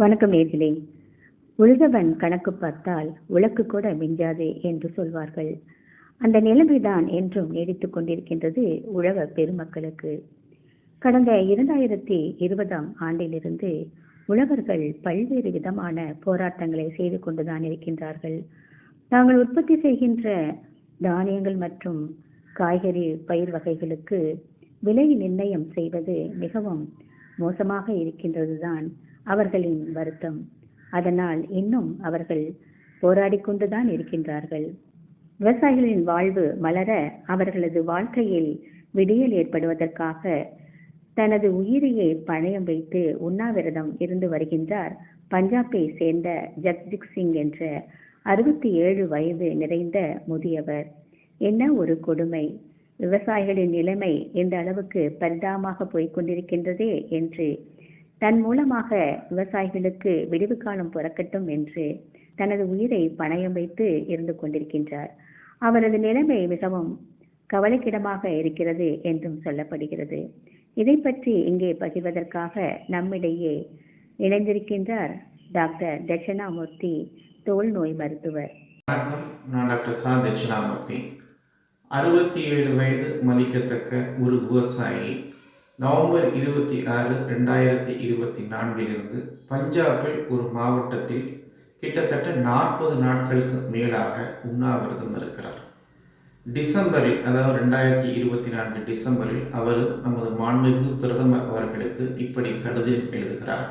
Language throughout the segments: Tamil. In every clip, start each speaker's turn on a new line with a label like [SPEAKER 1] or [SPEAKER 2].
[SPEAKER 1] வணக்கம் நேர்களே. உழுதவன் கணக்கு பார்த்தால் உலக்கு கூட மிஞ்சாதே என்று சொல்வார்கள். அந்த நிலைமைதான் என்றும் நீடித்து கொண்டிருக்கின்றது உழவ பெருமக்களுக்கு. கடந்த இரண்டாயிரத்தி இருபதாம் ஆண்டிலிருந்து உழவர்கள் பல்வேறு விதமான போராட்டங்களை செய்து கொண்டுதான் இருக்கின்றார்கள். தாங்கள் உற்பத்தி செய்கின்ற தானியங்கள் மற்றும் காய்கறி பயிர் வகைகளுக்கு விலை நிர்ணயம் செய்வது மிகவும் மோசமாக இருக்கின்றதுதான். அவர்களின் வருத்தம். அதனால் இன்னும் அவர்கள் போராடி கொண்டுதான் இருக்கின்றார்கள். விவசாயிகளின் வாழ்வு மலர அவர்களது வாழ்க்கையில் விடியல் ஏற்படுவதற்காக தனது உயிரையே பணயம் வைத்து உண்ணாவிரதம் இருந்து வருகின்றார். பஞ்சாபை சேர்ந்த ஜக்ஜிக் சிங் என்ற அறுபத்தி ஏழு வயது நிறைந்த முதியவர். என்ன ஒரு கொடுமை. விவசாயிகளின் நிலைமை இந்த அளவுக்கு பரிதாபமாக போய்க் கொண்டிருக்கின்றதே என்று தன் மூலமாக விவசாயிகளுக்கு விடிவு காலம் பிறக்கட்டும் என்று தனது உயிரை பணயம் வைத்து இருந்து கொண்டிருக்கின்றார். அவரது நிலைமை மிகவும் கவலைக்கிடமாக இருக்கிறது என்றும் சொல்லப்படுகிறது. இதை பற்றி இங்கே பகிர்வதற்காக நம்மிடையே இணைந்திருக்கின்றார் டாக்டர் தட்சிணாமூர்த்தி தோல் நோய் மருத்துவர்.
[SPEAKER 2] வணக்கம். நான் டாக்டர் சா. தட்சிணாமூர்த்தி. அறுபத்தி ஏழு வயது மதிக்கத்தக்க ஒரு விவசாயி. நவம்பர் இருபத்தி ஆறு ரெண்டாயிரத்தி இருபத்தி நான்கிலிருந்து பஞ்சாபில் ஒரு மாவட்டத்தில் கிட்டத்தட்ட நாற்பது நாட்களுக்கு மேலாக உண்ணாவிரதம் இருக்கிறார். டிசம்பரில் அதாவது ரெண்டாயிரத்தி இருபத்தி நான்கு டிசம்பரில் அவர் நமது மாண்புமிகு பிரதமர் அவர்களுக்கு இப்படி கடிதம் எழுதுகிறார்.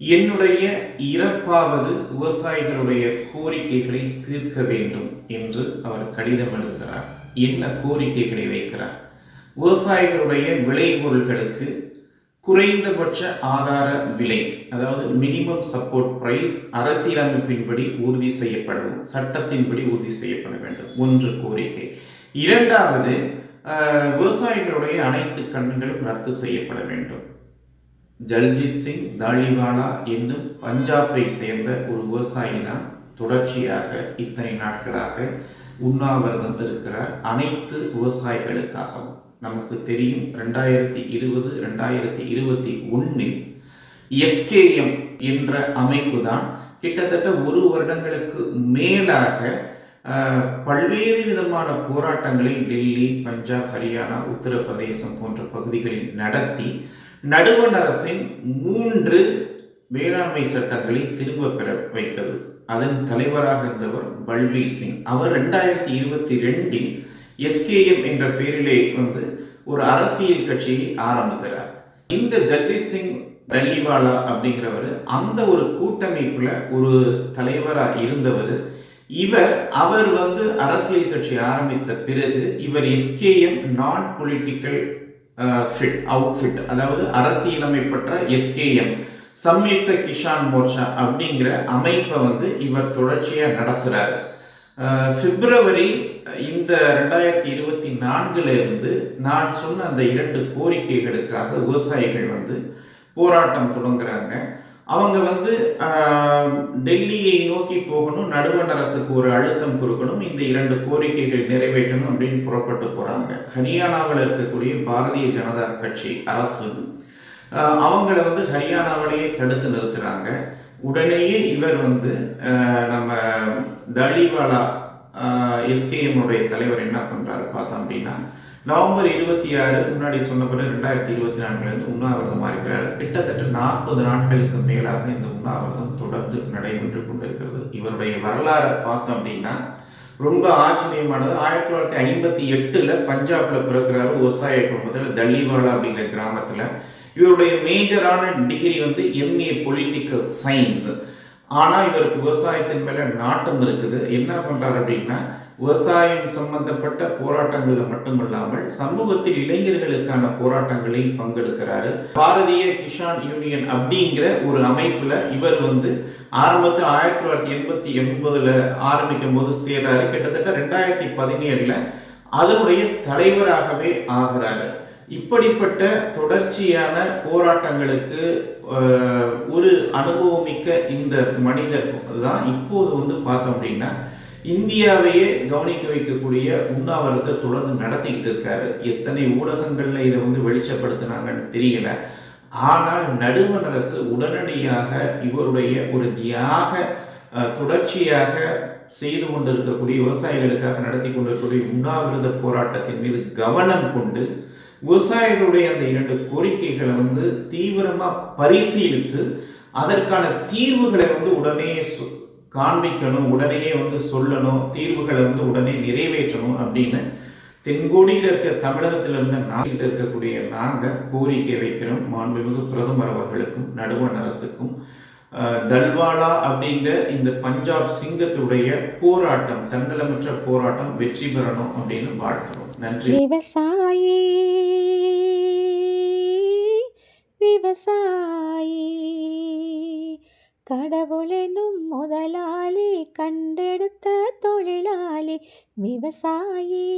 [SPEAKER 2] என்னுடைய இறப்பாவது விவசாயிகளுடைய கோரிக்கைகளை தீர்க்க வேண்டும் என்று அவர் கடிதம் எழுதுகிறார். என்ன கோரிக்கைகளை வைக்கிறார்? விவசாயிகளுடைய விளைபொருள்களுக்கு குறைந்தபட்ச ஆதார விலை அதாவது மினிமம் சப்போர்ட் பிரைஸ் அரசியலமைப்பின்படி உறுதி செய்யப்படவும் சட்டத்தின்படி உறுதி செய்யப்பட வேண்டும். ஒன்று கோரிக்கை. இரண்டாவது விவசாயிகளுடைய அனைத்து கண்களும் ரத்து செய்யப்பட வேண்டும். ஜல்ஜித் சிங் தாலிவாலா என்னும் பஞ்சாபை சேர்ந்த ஒரு விவசாயி தான் தொடர்ச்சியாக இத்தனை நாட்களாக உண்ணாவிரதம் இருக்கிறார். அனைத்து விவசாயிகளுக்காகவும். நமக்கு தெரியும். ரெண்டாயிரத்தி இருபது ரெண்டாயிரத்தி இருபத்தி ஒன்றில் எஸ்கேஎம் என்ற அமைப்பு தான் கிட்டத்தட்ட ஒரு வருடங்களுக்கு மேலாக பல்வேறு விதமான போராட்டங்களை டெல்லி பஞ்சாப் ஹரியானா உத்தரப்பிரதேசம் போன்ற பகுதிகளில் நடத்தி நடுவண் அரசின் மூன்று வேளாண்மை சட்டங்களை திரும்ப பெற வைத்தது. அதன் தலைவராக இருந்தவர் பல்பீர் சிங். அவர் ரெண்டாயிரத்தி இருபத்தி ரெண்டில் எஸ்கேஎம் என்ற பெயரிலே வந்து ஒரு அரசியல் கட்சியை ஆரம்பிக்கிறார். இந்த ஜக்ஜித் சிங் டல்லிவாலா அப்படிங்கிறவர் அந்த ஒரு கூட்டமைப்பில் ஒரு தலைவராக இருந்தவர். இவர் அவர் வந்து அரசியல் கட்சி ஆரம்பித்த பிறகு இவர் எஸ்கேஎம் நான் பொலிட்டிக்கல் ஃபிட் அவுட்ஃபிட் அதாவது அரசியலமைப்பற்ற எஸ்கேஎம் சம்யுக்த கிஷான் மோர்ச்சா அப்படிங்கிற அமைப்பை வந்து இவர் தொடர்ச்சியாக நடத்துகிறார் பிப்ரவரி இந்த ரெண்டாயிரத்தி இருபத்தி நான்கிலிருந்து நான் சொன்ன அந்த இரண்டு கோரிக்கைகளுக்காக விவசாயிகள் வந்து போராட்டம் தொடங்குறாங்க. அவங்க வந்து டெல்லியை நோக்கி போகணும் நடுவண் அரசுக்கு ஒரு அழுத்தம் கொடுக்கணும் இந்த இரண்டு கோரிக்கைகள் நிறைவேற்றணும் அப்படின்னு புறப்பட்டு போகிறாங்க ஹரியானாவில் இருக்கக்கூடிய பாரதிய ஜனதா கட்சி அரசு அவங்கள வந்து ஹரியானாவிலேயே தடுத்து நிறுத்துகிறாங்க உடனேயே இவர் வந்து நம்ம தலிவாலா எஸ்கேஎம்முடைய தலைவர் என்ன பண்ணுறாரு பார்த்தோம் அப்படின்னா நவம்பர் இருபத்தி ஆறு முன்னாடி சொன்ன பிறகு ரெண்டாயிரத்தி இருபத்தி நான்குலேருந்து உண்ணாவிரதமாக இருக்கிறார் கிட்டத்தட்ட நாற்பது நாட்களுக்கு மேலாக இந்த உண்ணாவிரதம் தொடர்ந்து நடைபெற்று கொண்டிருக்கிறது. இவருடைய வரலாறை பார்த்தோம் அப்படின்னா ரொம்ப ஆச்சரியமானது. ஆயிரத்தி தொள்ளாயிரத்தி ஐம்பத்தி எட்டில் பஞ்சாப்ல பிறக்கிறாரு விவசாய குடும்பத்தில் தள்ளிவாலா அப்படிங்கிற கிராமத்தில். இவருடைய மேஜரான டிகிரி வந்து எம்ஏ பொலிட்டிக்கல் சயின்ஸ் ஆனால் இவருக்கு விவசாயத்தின் மேலே நாட்டம் இருக்குது. என்ன பண்ணுறாரு அப்படின்னா விவசாயம் சம்பந்தப்பட்ட போராட்டங்களில் மட்டுமல்லாமல் சமூகத்தில் இளைஞர்களுக்கான போராட்டங்களில் பங்கெடுக்கிறாரு. பாரதிய கிஷான் யூனியன் அப்படிங்கிற ஒரு அமைப்பில் இவர் வந்து ஆரம்பத்தில் ஆயிரத்தி தொள்ளாயிரத்தி எண்பத்தி எண்பதில் ஆரம்பிக்கும் போது சேர்றாரு. கிட்டத்தட்ட ரெண்டாயிரத்தி பதினேழில் அதனுடைய தலைவராகவே ஆகிறாரு. இப்படிப்பட்ட தொடர்ச்சியான போராட்டங்களுக்கு ஒரு அனுபவமிக்க இந்த மனிதர் தான் இப்போது வந்து பார்த்தோம் அப்படின்னா இந்தியாவையே கவனிக்க வைக்கக்கூடிய உண்ணாவிரத்தை தொடர்ந்து நடத்திக்கிட்டு இருக்காரு. எத்தனை ஊடகங்களில் இதை வந்து வெளிச்சப்படுத்தினாங்கன்னு தெரியல. ஆனால் நடுவண் அரசு உடனடியாக இவருடைய ஒரு தியாக தொடர்ச்சியாக செய்து கொண்டிருக்கக்கூடிய விவசாயிகளுக்காக நடத்தி கொண்டிருக்கக்கூடிய உண்ணாவிரத போராட்டத்தின் மீது கவனம் கொண்டு விவசாயிகளுடைய அந்த இரண்டு கோரிக்கைகளை வந்து தீவிரமாக பரிசீலித்து அதற்கான தீர்வுகளை வந்து உடனே சொ- காண்பிக்கணும் உடனே வந்து சொல்லணும் தீர்வுகளை வந்து உடனே நிறைவேற்றணும் அப்படின்னு தென்கோடியில் இருக்க தமிழகத்தில் இருந்த நாட்டில் இருக்கக்கூடிய நாங்கள் கோரிக்கை வைக்கிறோம். மாண்புமிகு பிரதமர் அவர்களுக்கும் நடுவண் அரசுக்கும் தல்வாலா அப்படிங்கிற இந்த பஞ்சாப் சிங்கத்துடைய போராட்டம் தன்னலமற்ற போராட்டம் வெற்றி பெறணும் அப்படின்னு வாழ்த்துறோம். நன்றி.
[SPEAKER 3] விவசாயி விவசாயி கடவுளெனும் முதலாளி கண்டெடுத்த தொழிலாளி விவசாயி.